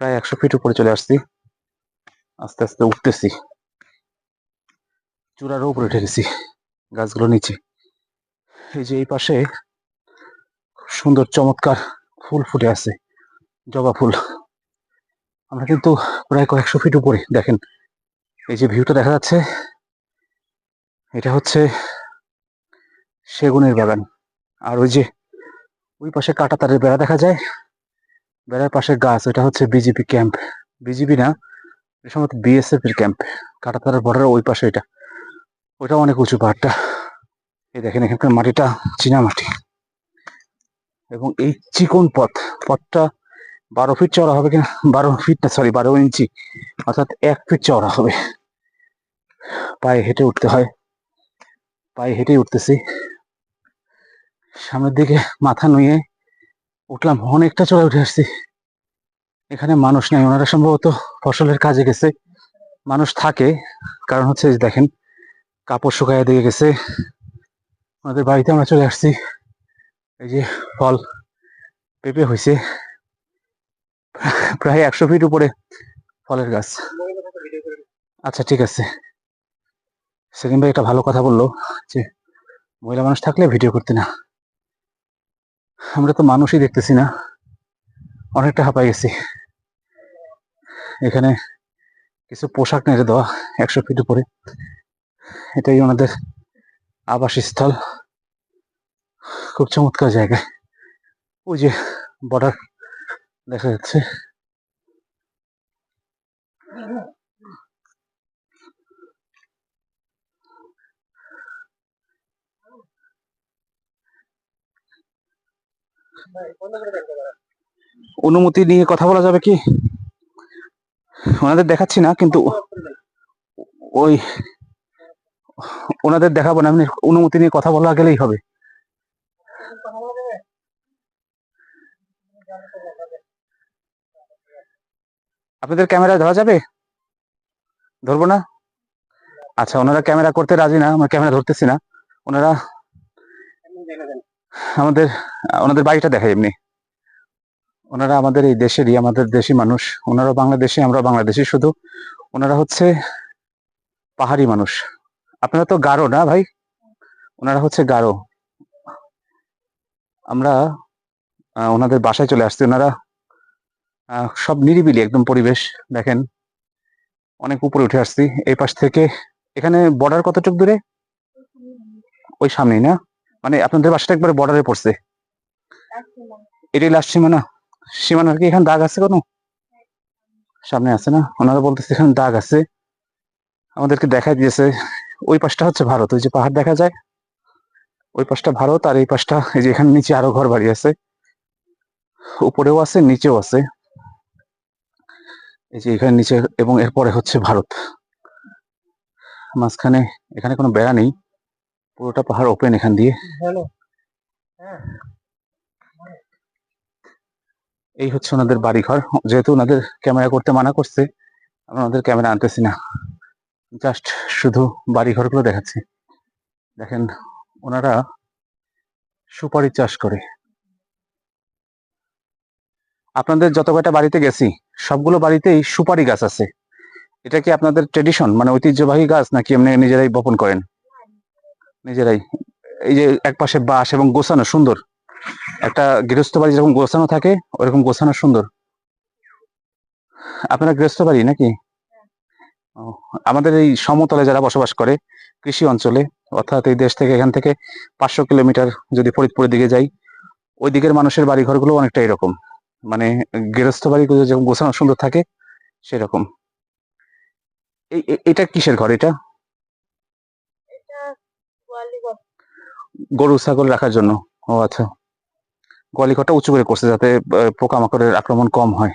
প্রায় একশো ফিট উপরে চলে আসছি। আস্তে আস্তে উঠতেছি। চূড়ারও উপরে উঠে গেছি গাছগুলো নিচে। এই যে এই পাশে সুন্দর চমৎকার ফুল ফুটে আছে, জবা ফুল। আমরা কিন্তু প্রায় কয়েকশো ফিট উপরে, দেখেন। এই যে ভিউটা দেখা যাচ্ছে, এটা হচ্ছে সেগুনের বাগান। আর ওই যে ওই পাশে কাটা তারের বেড়া দেখা যায় বেড়ার পাশে গাছ ওটা হচ্ছে বিজেপি ক্যাম্প বিজেপি না এটা সম্ভবত বিএসএফ এর ক্যাম্প কাটা তারের বর্ডার ওই পাশে এটা। ওটা অনেক উঁচু পাহাড়টা। এই দেখেন, এখানকার মাটিটা চীনা মাটি। এবং এই চিকন পথ, পথটা বারো ফিট চওড়া হবে কিনা, বারো ফিট না সরি বারো ইঞ্চি, অর্থাৎ এক ফিট চওড়া হবে। পায়ে হেঁটে উঠতে হয়। পায়ে হেঁটেই উঠতেছি। সামনের দিকে মাথা নুয়ে উঠলাম, অনেকটা চড়া উঠে আসছি। এখানে মানুষ নাই, ওনারা সম্ভবত ফসলের কাজে গেছে। মানুষ থাকে, কারণ হচ্ছে দেখেন, কাপড় শুকাইয়া দিয়ে গেছে। ওনাদের বাড়িতে আমরা চলে আসছি। এই যে ফল পেঁপে হয়েছে প্রায় একশো ফিট উপরে ফলের গাছ। আচ্ছা ঠিক আছে। সেলিম ভাই একটা ভালো কথা বলল যে, মহিলা মানুষ থাকলে ভিডিও করতে না। আমরা তো মানুষই দেখতেছি না। অনেকটা হাঁপাই গেছি। এখানে কিছু পোশাক নেড়ে দেওয়া, একশো ফিট উপরে। এটাই ওনাদের আবাসস্থল। খুব চমৎকার জায়গা। ওই যে বর্ডার দেখা যাচ্ছে। অনুমতি নিয়ে কথা বলা যাবে কি? ওনাদের দেখাচ্ছি না, কিন্তু ওই ওনাদের দেখাবো না অনুমতি নিয়ে কথা বলা গেলেই হবে। আপনাদের ক্যামেরা ধরা যাবে? ধরবো না? আচ্ছা ওনারা ক্যামেরা করতে রাজি না, আমরা ক্যামেরা ধরতেছি না। ওনারা আমাদের, ওনাদের বাড়িটা দেখায় এমনি। ওনারা আমাদের এই দেশেরই, আমাদের দেশি মানুষ। ওনারা বাংলাদেশি, আমরা বাংলাদেশি শুধু। ওনারা হচ্ছে পাহাড়ি মানুষ। আপনারা তো গারো না ভাই? ওনারা হচ্ছে গারো। আমরা ওনাদের বাসায় চলে আসছি। ওনারা সব নিরিবিলি একদম পরিবেশ, দেখেন। অনেক উপরে উঠে আসছি। এই পাশ থেকে, এখানে বর্ডার কতটুকু দূরে? ওই সামনেই না? মানে আপনাদের বাসাটা একবারে বর্ডারে পড়ছে। এটাই লাস্ট সীমানা। সীমানার কি এখানে দাগ আছে কোনো? সামনে আছে না? ওনারা বলতেছে এখানে দাগ আছে। আমাদেরকে দেখা দিয়েছে। ওই পাশটা হচ্ছে ভারত, ওই যে পাহাড় দেখা যায়। ওই পাশটা ভারত আর এই পাশটা এই যে এখানে নিচে আরও ঘর বাড়ি আছে। উপরেও আছে, নিচেও আছে। এই যে এখানে নিচে এবং এরপরে হচ্ছে ভারত। মাঝখানে এখানে কোনো বেড়া নেই। পুরোটা পাহাড় ওপেন এখান দিয়ে। এই হচ্ছে ওনাদের বাড়িঘর। যেহেতু ওনাদের ক্যামেরা করতে মানা করছে আমরা ওনাদের ক্যামেরা আনতেছি না। জাস্ট শুধু বাড়িঘরগুলো দেখাচ্ছি। দেখেন ওনারা সুপারি চাষ করে। আপনাদের যত কয়টা বাড়িতে গেছি সবগুলো বাড়িতেই সুপারি গাছ আছে। এটা কি আপনাদের ট্রেডিশন মানে ঐতিহ্যবাহী গাছ নাকি এমনি নিজেরাই বপন করেন? নিজেরাই। এই যে একপাশে বাঁশ এবং গোছানো সুন্দর। একটা গৃহস্থ বাড়ি যেরকম গোছানো থাকে, ওরকম গোছানো সুন্দর। আপনারা গৃহস্থ বাড়ি নাকি? আমাদের এই সমতলে যারা বসবাস করে, কৃষি অঞ্চলে, অর্থাৎ এই দেশ থেকে এখান থেকে পাঁচশো কিলোমিটার যদি ফরিদপুরের দিকে যাই, ওই দিকের মানুষের বাড়ি ঘরগুলো অনেকটা এরকম। মানে গৃহস্থ বাড়িগুলো যেরকম গোছানো সুন্দর থাকে, সেরকম। এটা কিসের ঘর এটা? গরু, ছাগল রাখার জন্য। ও আচ্ছা। গোয়ালিঘরটা উঁচু করে করছে যাতে পোকামাকড়ের আক্রমণ কম হয়।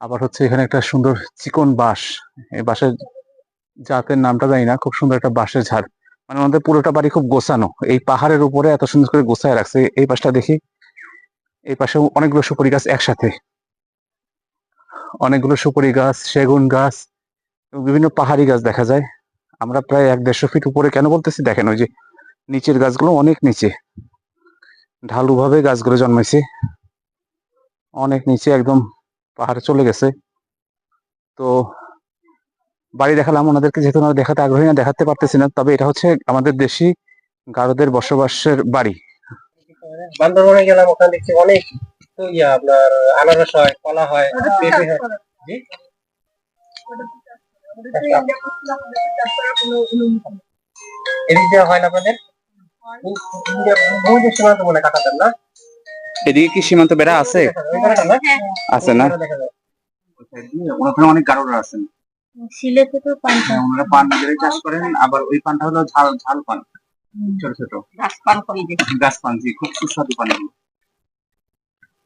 আবার হচ্ছে এখানে একটা সুন্দর চিকন বাঁশ। এই বাঁশের জাতের নামটা জানি না, খুব সুন্দর একটা বাঁশের ঝাড়। মানে আমাদের পুরোটা বাড়ি খুব গোছানো। এই পাহাড়ের উপরে এত সুন্দর করে গোছায় রাখছে। এই পাশটা দেখি। এই পাশে অনেকগুলো সুপারি গাছ একসাথে। অনেকগুলো সুপারি গাছ, সেগুন গাছ বিভিন্ন পাহাড়ি গাছ দেখা যায়। আমরা প্রায় এক দেড়শো ফিট উপরে কেন বলতেছি? দেখেন ওই যে নিচের গাছগুলো অনেক নিচে। ঢালু ভাবে গাছগুলো জন্মাইছে। অনেক নিচে একদম পাহাড়ে চলে গেছে। তো বাড়ি দেখালাম ওনাদেরকে যেহেতু ওনারা দেখাতে আগ্রহী না দেখাতে পারতেছি না। তবে এটা হচ্ছে আমাদের দেশি গারোদের বসবাসের বাড়ি। বান্দরবনে গেলাম ওখানে দেখছি অনেক ইয়া আপনার আনারস হয় কলা হয় পেঁপে হয়। এদিক দিয়ে হয় না আপনাদের? সীমান্ত বলে কাটাতেন না এদিকে কি সীমান্ত বেড়া আছে? আছে না। ওখানে অনেক গারোরা আছেন। সিলেটে তো পান্তা ওনারা পান নিজেরাই চাষ করেন আবার ওই পানটা হলো ঝাল ঝাল পান ছোট ছোট। গাছ পান গাছ পান জি খুব সুস্বাদু পান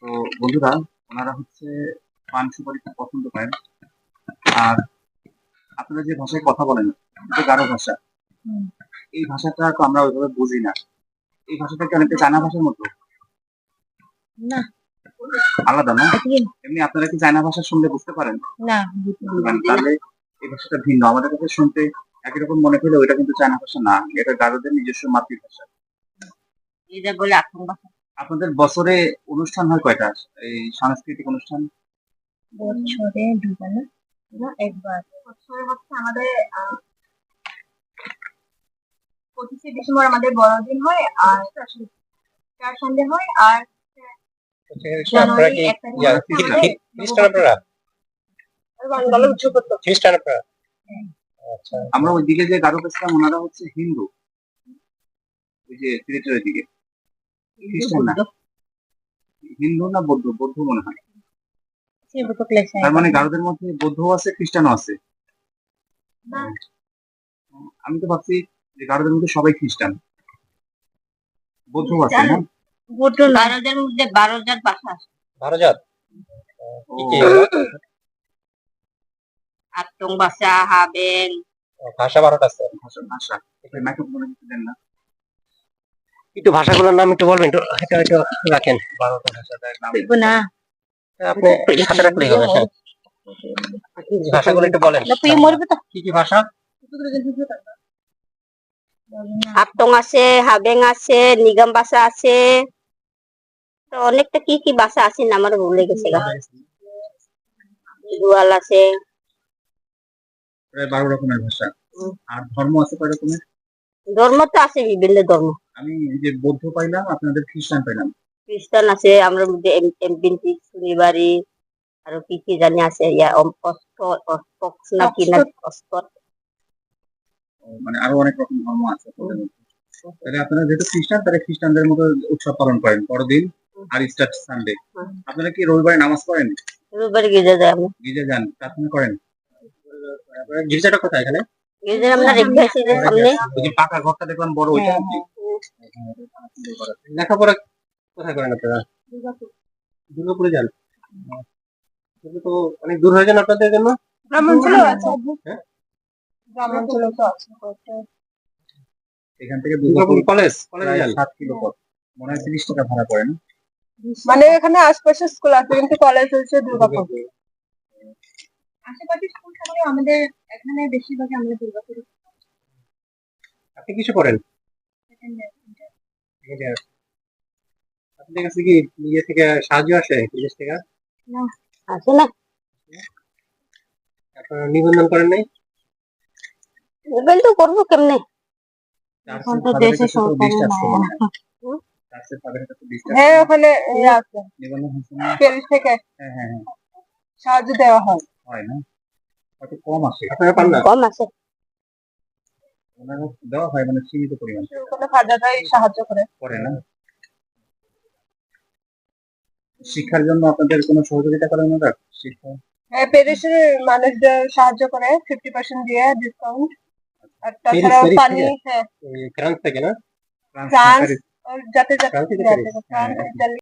তো বন্ধুরা ওনারা হচ্ছে পান সুপারি খুব পছন্দ করেন। আর আপনারা যে ভাষায় কথা বলেন এটা গারো ভাষা। এই ভাষাটা তো আমরা ওইভাবে বুঝি না। এই ভাষাটা কি অনেকটা চায়না ভাষার মতো? না। আলাদা না? এমনি আপনারা কি চায়না ভাষা শুনলে বুঝতে পারেন? না তাহলে এই ভাষাটা ভিন্ন। আমাদের কাছে শুনতে একই রকম মনে হলেও এটা কিন্তু চায়না ভাষা না। এটা গারোদের নিজস্ব মাতৃভাষা। এটা বলে ভাষা। আপনাদের বছরে অনুষ্ঠান হয় কয়টা? এই সাংস্কৃতিক অনুষ্ঠান? বছরে দুবার না একবার। বছরে হচ্ছে আমাদের পঁচিশে ডিসেম্বর আমাদের বড়দিন হয় আর চার সন্ধ্যে হয় আর খ্রিস্টান আপনারা? আচ্ছা। আমরা ওই দিকে যে গারো পেছিলাম ওনারা হচ্ছে হিন্দু। ওই যে সিলেটের দিকে। হিন্দু না বৌদ্ধ? বৌদ্ধ মনে হয়। তার মানে গারোদের মধ্যে বৌদ্ধ আছে খ্রিস্টানও আছে। আমি তো ভাবছি যে গারোদের মধ্যে সবাই খ্রিস্টান। বৌদ্ধ আছে না? বারোজার মধ্যে বারোজার ভাষা আছে। ভালো জাত কি কি ভাষা হাবেন। ভাষা বারোটা আছে। ভাষা ভাষা। মাইক্রোফোনে কিছু দেন না। একটু ভাষাগুলোর নাম একটু বলবেন একটু এটা একটু রাখেন। বারোটা ভাষাটার না। আপনি হাতে রাখলেই হবে ভাষাগুলো একটু বলেন। কি কি ভাষা? আতং আছে হাবেং আছে নিগম ভাষা আছে। তো অনেকটা কি কি ভাষা আছে না আমার ভুলে গেছে গা। দুয়াল আছে। প্রায় বারো রকমের ভাষা। আর ধর্ম আছে কয় রকমের? ধর্ম তো আছে বিভিন্ন ধর্ম। আমি এই যে বৌদ্ধ পাইলাম আপনাদের খ্রিস্টান পাইলাম। খ্রিস্টান আছে আমরা মধ্যে এমবিনটি শনিবারি আর কি কি জানি আছে ইয়া অস্ত না কি না মানে আরও অনেক রকম ধর্ম আছে তাহলে আপনারা যেহেতু খ্রিস্টান তাহলে খ্রিস্টানদের মতো উৎসব পালন করেন। পরদিন আর ইস্টার সানডে। আপনারা কি রবিবারে নামাজ পড়েন? রবিবারে গির্জা আমরা। গির্জা যান প্রার্থনা করেন। গির্জাটা কোথায় এখানে? গির্জা আমরা রেখে আসি যে সামনে। ওই পাকা ঘরটা দেখলাম বড় ওইটা হ্যাঁ, লেখাপড়া কোথায় করেন আপনারা? দুর্গাপুরে যান। তো অনেক দূর হয়ে যান আপনাদের জন্য। হ্যাঁ? গ্রামাঞ্চলে তো আছে এখান থেকে দুর্গাপুর দুর্গাপুর কলেজ কলেজে প্রায় যান সাত কিলো পথ। মনে হয় তিরিশ টাকা ভাড়া পড়ে না? মানে এখানে আশপাশে স্কুল আছে কিন্তু কলেজ হচ্ছে দুর্গাপুর। আশেপাশে স্কুল থাকলে আমাদের এখানে বেশিরভাগ আমরা দুর্গাপুর। আপনি কিছু করেন আপনাদের কাছে কি নিজে থেকে সাহায্য আসে বিদেশ থেকে? আছে না। আপনারা নিবন্ধন করেন নাই? তো করব কেমনে? এখন তো দেশে না। মনে হয়। ওখানে না? থেকে হ্যাঁ হ্যাঁ হ্যাঁ। সাহায্য দেওয়া হয়। হয় না। কম আসে। আপনারা পান না? কম আছে দেওয়া হয় মানে সীমিত পরিমাণ। সাহায্য করে। করে না। শিক্ষার জন্য আপনাদের কোনো সহযোগিতা করেন ওরা শিক্ষা? হ্যাঁ মানুষদের সাহায্য করে ফিফটি পার্সেন্ট দিয়ে ডিসকাউন্ট আর প্যারিস, তাছাড়াও প্যারিস পানি থেকে? হ্যাঁ এই